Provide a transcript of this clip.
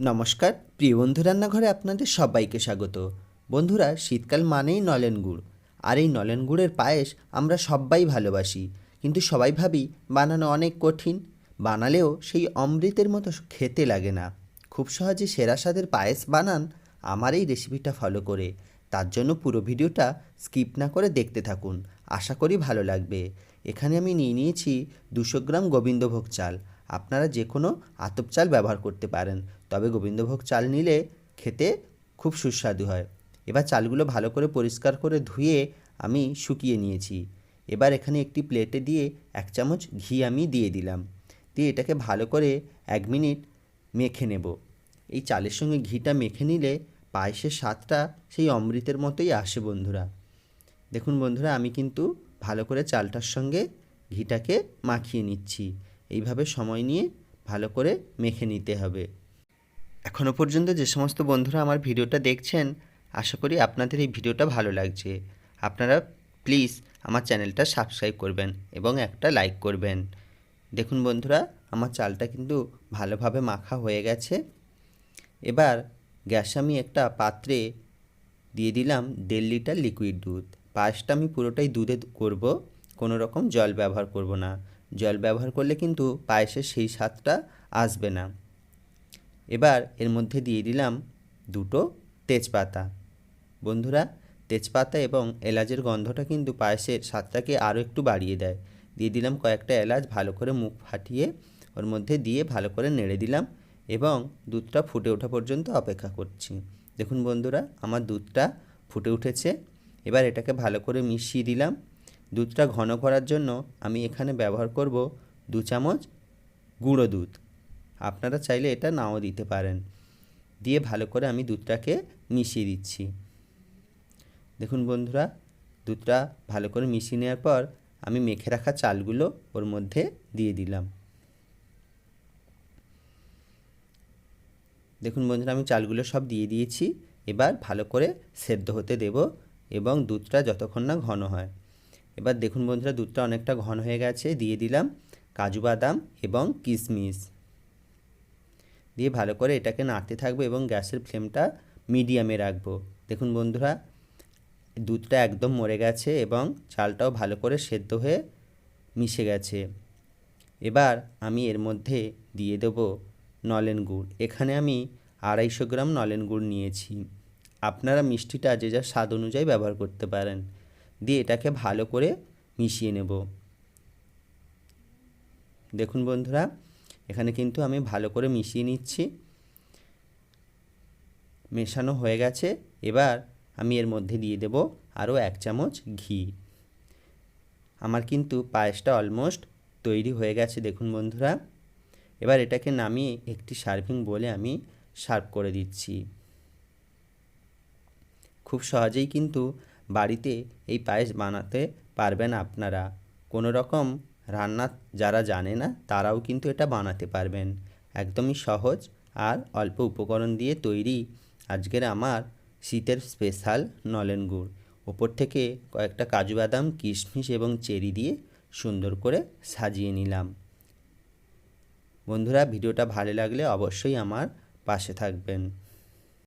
নমস্কার, প্রিয় বন্ধু রান্নাঘরে আপনাদের সবাইকে স্বাগত। বন্ধুরা, শীতকাল মানেই নলেন গুড়। আর এই নলেন গুড়ের পায়েস আমরা সবাই ভালোবাসি। কিন্তু সবাই ভাবি, বানানো অনেক কঠিন। বানালেও সেই অমৃতের মতো খেতে লাগে না। খুব সহজে সেরা স্বাদের পায়েস বানান আমার এই রেসিপিটা ফলো করে। তার জন্য পুরো ভিডিওটা স্কিপ না করে দেখতে থাকুন। আশা করি ভালো লাগবে। এখানে আমি নিয়ে নিয়েছি দুশো গ্রাম গোবিন্দভোগ চাল। আপনারা যে কোনো আতপ চাল ব্যবহার করতে পারেন। তবে গোবিন্দভোগ চাল নিলে খেতে খুব সুস্বাদু হয়। এবার চালগুলো ভালো করে পরিষ্কার করে ধুয়ে আমি শুকিয়ে নিয়েছি। এবার এখানে একটি প্লেটে দিয়ে এক চামচ ঘি আমি দিয়ে দিলাম। দিয়ে এটাকে ভালো করে এক মিনিট মেখে নেব। এই চালের সঙ্গে ঘিটা মেখে নিলে পায়েসের স্বাদটা সেই অমৃতের মতোই আসে বন্ধুরা। দেখুন বন্ধুরা, আমি কিন্তু ভালো করে চালটার সঙ্গে ঘিটাকে মাখিয়ে নিচ্ছি। এইভাবে সময় নিয়ে ভালো করে মেখে নিতে হবে। এখনও পর্যন্ত যে সমস্ত বন্ধুরা আমার ভিডিওটা দেখছেন, আশা করি আপনাদের এই ভিডিওটা ভালো লাগছে। আপনারা প্লিজ আমার চ্যানেলটা সাবস্ক্রাইব করবেন এবং একটা লাইক করবেন। দেখুন বন্ধুরা, আমার চালটা কিন্তু ভালোভাবে মাখা হয়ে গেছে। এবার গ্যাস আমি একটা পাত্রে দিয়ে দিলাম দেড় লিটার লিকুইড দুধ। পায়েসটা আমি পুরোটাই দুধে করব, কোনো রকম জল ব্যবহার করব না। জল ব্যবহার করলে কিন্তু পায়েসের সেই স্বাদটা আসবে না। এবার এর মধ্যে দিয়ে দিলাম দুটো তেজপাতা। বন্ধুরা, তেজপাতা এবং এলাচের গন্ধটা কিন্তু পায়েসের স্বাদটাকে আরও একটু বাড়িয়ে দেয়। দিয়ে দিলাম কয়েকটা এলাচ, ভালো করে মুখ ফাটিয়ে ওর মধ্যে দিয়ে ভালো করে নেড়ে দিলাম এবং দুধটা ফুটে ওঠা পর্যন্ত অপেক্ষা করছি। দেখুন বন্ধুরা, আমার দুধটা ফুটে উঠেছে। এবার এটাকে ভালো করে মিশিয়ে দিলাম। দুধটা ঘন করার জন্য আমি এখানে ব্যবহার করব দু চামচ গুঁড়ো দুধ। আপনারা চাইলে এটা নাও দিতে পারেন। দিয়ে ভালো করে আমি দুধটাকে মিশিয়ে দিচ্ছি। দেখুন বন্ধুরা, দুধটা ভালো করে মিশিয়ে নেওয়ার পর আমি মেখে রাখা চালগুলো ওর মধ্যে দিয়ে দিলাম। দেখুন বন্ধুরা, আমি চালগুলো সব দিয়ে দিয়েছি। এবার ভালো করে সেদ্ধ হতে দেব এবং দুধটা যতক্ষণ না ঘন হয়। এবার দেখুন বন্ধুরা, দুধটা অনেকটা ঘন হয়ে গেছে। দিয়ে দিলাম কাজু বাদাম এবং কিশমিশ। দিয়ে ভালো করে এটাকে নাড়তে থাকব এবং গ্যাসের ফ্লেমটা মিডিয়ামে রাখব। দেখুন বন্ধুরা, দুধটা একদম মরে গেছে এবং চালটাও ভালো করে সেদ্ধ হয়ে মিশে গেছে। এবার আমি এর মধ্যে দিয়ে দেবো নলেন গুড়। এখানে আমি আড়াইশো গ্রাম নলেন গুড় নিয়েছি। আপনারা মিষ্টিটা যে যা স্বাদ অনুযায়ী ব্যবহার করতে পারেন। দিয়ে এটাকে ভালো করে মিশিয়ে নেব। দেখুন বন্ধুরা, এখানে কিন্তু আমি ভালো করে মিশিয়ে নিচ্ছি। মেশানো হয়ে গেছে। এবার আমি এর মধ্যে দিয়ে দেব আরও এক চামচ ঘি। আমার কিন্তু পায়েসটা অলমোস্ট তৈরি হয়ে গেছে, দেখুন বন্ধুরা। এবার এটাকে নামিয়ে একটি সার্ভিং বলে আমি সার্ভ করে দিচ্ছি। খুব সহজেই কিন্তু বাড়িতে এই পায়েস বানাতে পারবেন আপনারা। কোনো রকম রান্না যারা জানে না, তারাও কিন্তু এটা বানাতে পারবেন। একদমই সহজ আর অল্প উপকরণ দিয়ে তৈরি আজকের আমার শীতের স্পেশাল নলেন গুড়। ওপর থেকে কয়েকটা কাজু বাদাম, কিশমিশ এবং চেরি দিয়ে সুন্দর করে সাজিয়ে নিলাম। বন্ধুরা, ভিডিওটা ভালো লাগলে অবশ্যই আমার পাশে থাকবেন।